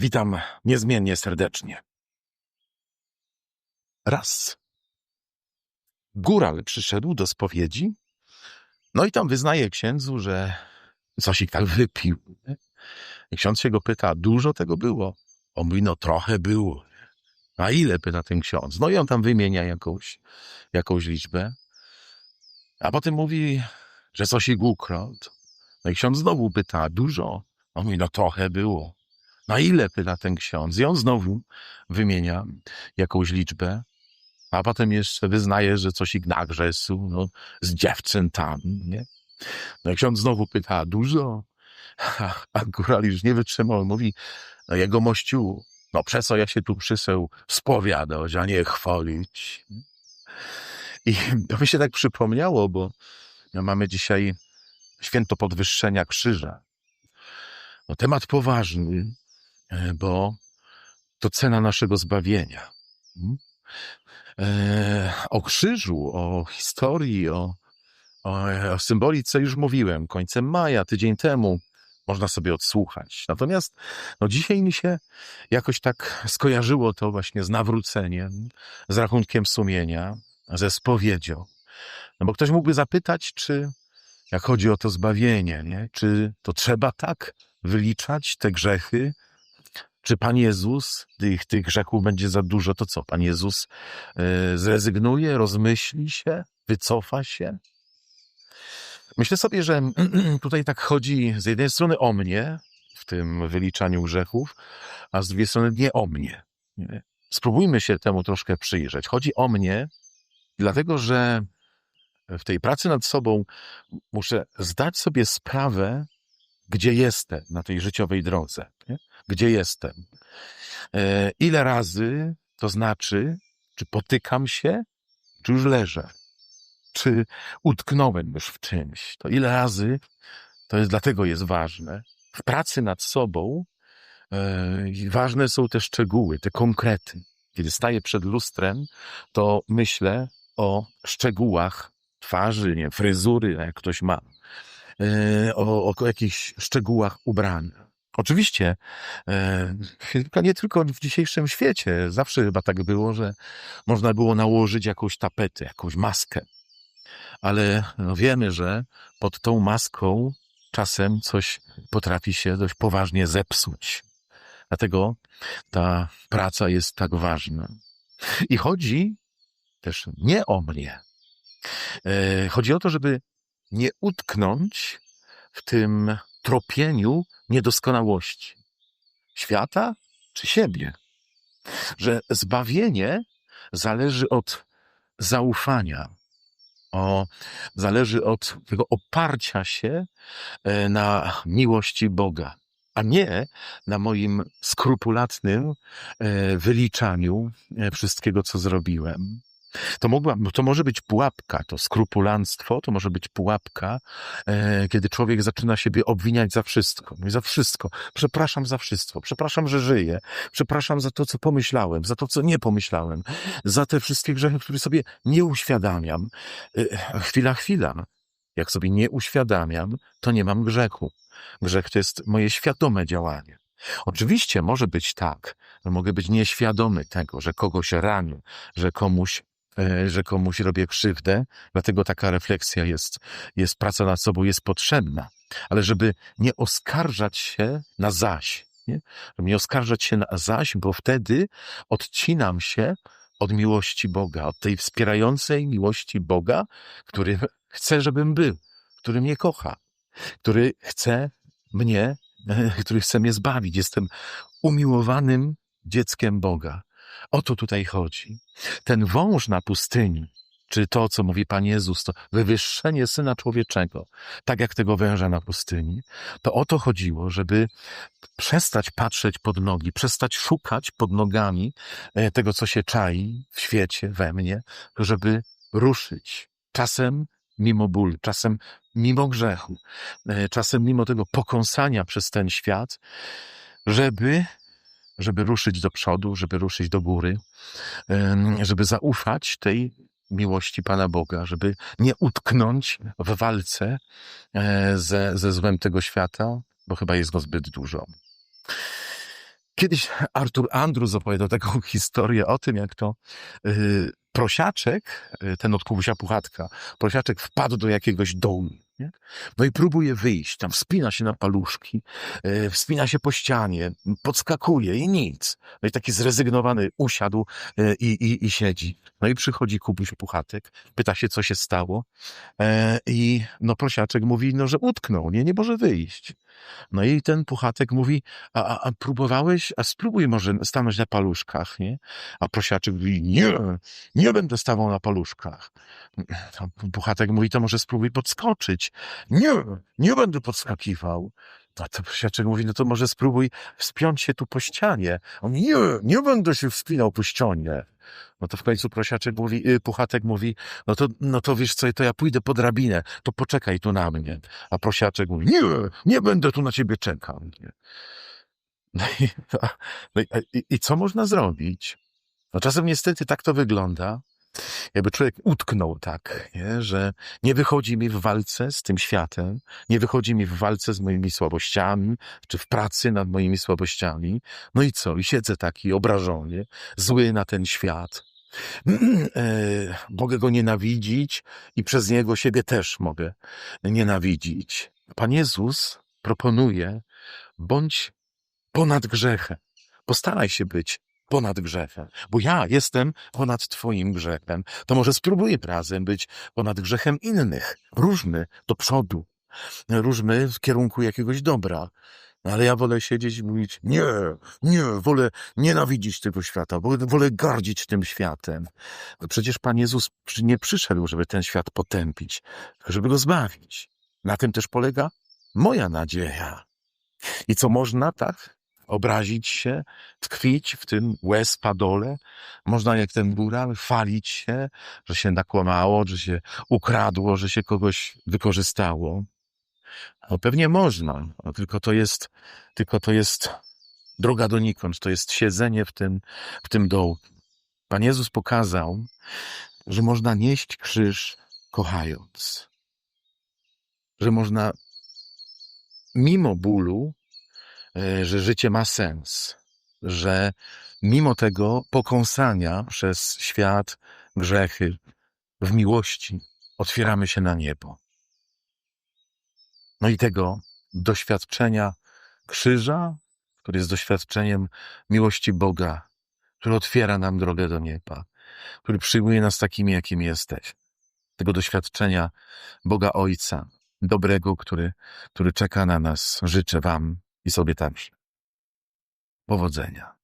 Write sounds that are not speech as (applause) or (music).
Witam niezmiennie serdecznie. Raz góral przyszedł do spowiedzi, no i tam wyznaje księdzu, że coś ich tak wypił. I ksiądz się go pyta, dużo tego było? On mówi, no trochę było. A ile, pyta ten ksiądz. No i on tam wymienia jakąś, jakąś liczbę. A potem mówi, że coś ich ukradł. No i ksiądz znowu pyta, dużo? On mówi, no trochę było. Na ile pyta ten ksiądz? I on znowu wymienia jakąś liczbę, a potem jeszcze wyznaje, że coś ich nagrzesł, no, z dziewczętami, nie? No ksiądz znowu pyta, dużo? (laughs) A góral już nie wytrzymał, mówi, no jego mościu, no przez co ja się tu przyseł spowiadać, a nie chwalić. I to mi się tak przypomniało, bo mamy dzisiaj święto podwyższenia krzyża. No, temat poważny, bo to cena naszego zbawienia. Hmm? E, o krzyżu, o historii, o, o, o symbolice już mówiłem końcem maja, tydzień temu. Można sobie odsłuchać. Natomiast no, dzisiaj mi się jakoś tak skojarzyło to właśnie z nawróceniem, z rachunkiem sumienia, ze spowiedzią. No bo ktoś mógłby zapytać, czy jak chodzi o to zbawienie, nie? czy to trzeba tak wyliczać te grzechy, czy Pan Jezus, tych, tych grzechów będzie za dużo, to co? Pan Jezus y, zrezygnuje, rozmyśli się, wycofa się? Myślę sobie, że (clears throat) tutaj tak chodzi z jednej strony o mnie, w tym wyliczaniu grzechów, a z drugiej strony nie o mnie. Spróbujmy się temu troszkę przyjrzeć. Chodzi o mnie, dlatego że w tej pracy nad sobą muszę zdać sobie sprawę, gdzie jestem na tej życiowej drodze. Gdzie jestem? E, ile razy to znaczy, czy potykam się, czy już leżę? Czy utknąłem już w czymś? To ile razy, to jest dlatego jest ważne. W pracy nad sobą e, ważne są te szczegóły, te konkrety. Kiedy staję przed lustrem, to myślę o szczegółach twarzy, nie, fryzury, jak ktoś ma E, o, o jakichś szczegółach ubrania. Oczywiście, e, nie tylko w dzisiejszym świecie. Zawsze chyba tak było, że można było nałożyć jakąś tapetę, jakąś maskę. Ale no wiemy, że pod tą maską czasem coś potrafi się dość poważnie zepsuć. Dlatego ta praca jest tak ważna. I chodzi też nie o mnie. E, chodzi o to, żeby nie utknąć w tym tropieniu niedoskonałości świata czy siebie. Że zbawienie zależy od zaufania, o, zależy od tego oparcia się e, na miłości Boga, a nie na moim skrupulatnym e, wyliczaniu e, wszystkiego, co zrobiłem. To, mogła, to może być pułapka, to skrupulanstwo, to może być pułapka, e, kiedy człowiek zaczyna siebie obwiniać za wszystko. Mówi za wszystko. Przepraszam za wszystko. Przepraszam, że żyję. Przepraszam za to, co pomyślałem, za to, co nie pomyślałem, za te wszystkie grzechy, które sobie nie uświadamiam. E, chwila, chwila. Jak sobie nie uświadamiam, to nie mam grzechu. Grzech to jest moje świadome działanie. Oczywiście może być tak, że mogę być nieświadomy tego, że kogoś ranię, że komuś że komuś robię krzywdę, dlatego taka refleksja jest, jest praca nad sobą jest potrzebna. Ale żeby nie oskarżać się na zaś, nie? Żeby nie oskarżać się na zaś, bo wtedy odcinam się od miłości Boga, od tej wspierającej miłości Boga, który chce, żebym był, który mnie kocha, który chce mnie, (laughs) który chce mnie zbawić. Jestem umiłowanym dzieckiem Boga. O to tutaj chodzi. Ten wąż na pustyni, czy to, co mówi Pan Jezus, to wywyższenie Syna Człowieczego, tak jak tego węża na pustyni, to o to chodziło, żeby przestać patrzeć pod nogi, przestać szukać pod nogami e, tego, co się czai w świecie, we mnie, żeby ruszyć. Czasem mimo ból, czasem mimo grzechu, e, czasem mimo tego pokąsania przez ten świat, żeby żeby ruszyć do przodu, żeby ruszyć do góry, żeby zaufać tej miłości Pana Boga, żeby nie utknąć w walce e, ze, ze złem tego świata, bo chyba jest go zbyt dużo. Kiedyś Artur Andrus opowiadał taką (laughs) historię o tym, jak to yy, prosiaczek, yy, ten od Kubusia Puchatka, prosiaczek wpadł do jakiegoś dołu. Nie? No i próbuje wyjść, tam wspina się na paluszki, yy, wspina się po ścianie, podskakuje i nic. No i taki zrezygnowany usiadł yy, i, i, siedzi. No i przychodzi Kubuś Puchatek, pyta się, co się stało. E, I no prosiaczek mówi, no, że utknął, nie, nie może wyjść. No i ten Puchatek mówi, a, a, a próbowałeś, a spróbuj może stanąć na paluszkach, nie? A prosiaczek mówi, nie, nie będę stawał na paluszkach. A Puchatek mówi, to może spróbuj podskoczyć. Nie, nie będę podskakiwał. A to prosiaczek mówi, no to może spróbuj wspiąć się tu po ścianie. On, nie, nie będę się wspinał po ścianie. No to w końcu prosiaczek mówi, y, Puchatek mówi, no to, no to wiesz co, to ja pójdę po drabinę, to poczekaj tu na mnie. A prosiaczek mówi, nie, nie będę tu na ciebie czekał. No i, (laughs) no i, i co można zrobić? No czasem niestety tak to wygląda, jakby człowiek utknął tak, nie? że nie wychodzi mi w walce z tym światem, nie wychodzi mi w walce z moimi słabościami, czy w pracy nad moimi słabościami. No i co? I siedzę taki obrażony, zły na ten świat. (clears throat) E, mogę go nienawidzić i przez niego siebie też mogę nienawidzić. Pan Jezus proponuje, bądź ponad grzechem. Postaraj się być ponad grzechem, bo ja jestem ponad Twoim grzechem. To może spróbuję razem być ponad grzechem innych. Różmy do przodu, różmy w kierunku jakiegoś dobra. Ale ja wolę siedzieć i mówić, nie, nie, wolę nienawidzić tego świata, wolę, gardzić tym światem. Przecież Pan Jezus nie przyszedł, żeby ten świat potępić, żeby go zbawić. Na tym też polega moja nadzieja. I co można, tak? Obrazić się, tkwić w tym łez padole. Można jak ten góral chwalić się, że się nakłamało, że się ukradło, że się kogoś wykorzystało. No pewnie można, no, tylko to jest, tylko to jest droga donikąd, to jest siedzenie w tym, w tym dołku. Pan Jezus pokazał, że można nieść krzyż kochając. Że można mimo bólu, że życie ma sens, że mimo tego pokąsania przez świat, grzechy, w miłości otwieramy się na niebo. No i tego doświadczenia krzyża, który jest doświadczeniem miłości Boga, który otwiera nam drogę do nieba, który przyjmuje nas takimi, jakimi jesteśmy. Tego doświadczenia Boga Ojca, dobrego, który, który czeka na nas. Życzę Wam i sobie także. Powodzenia.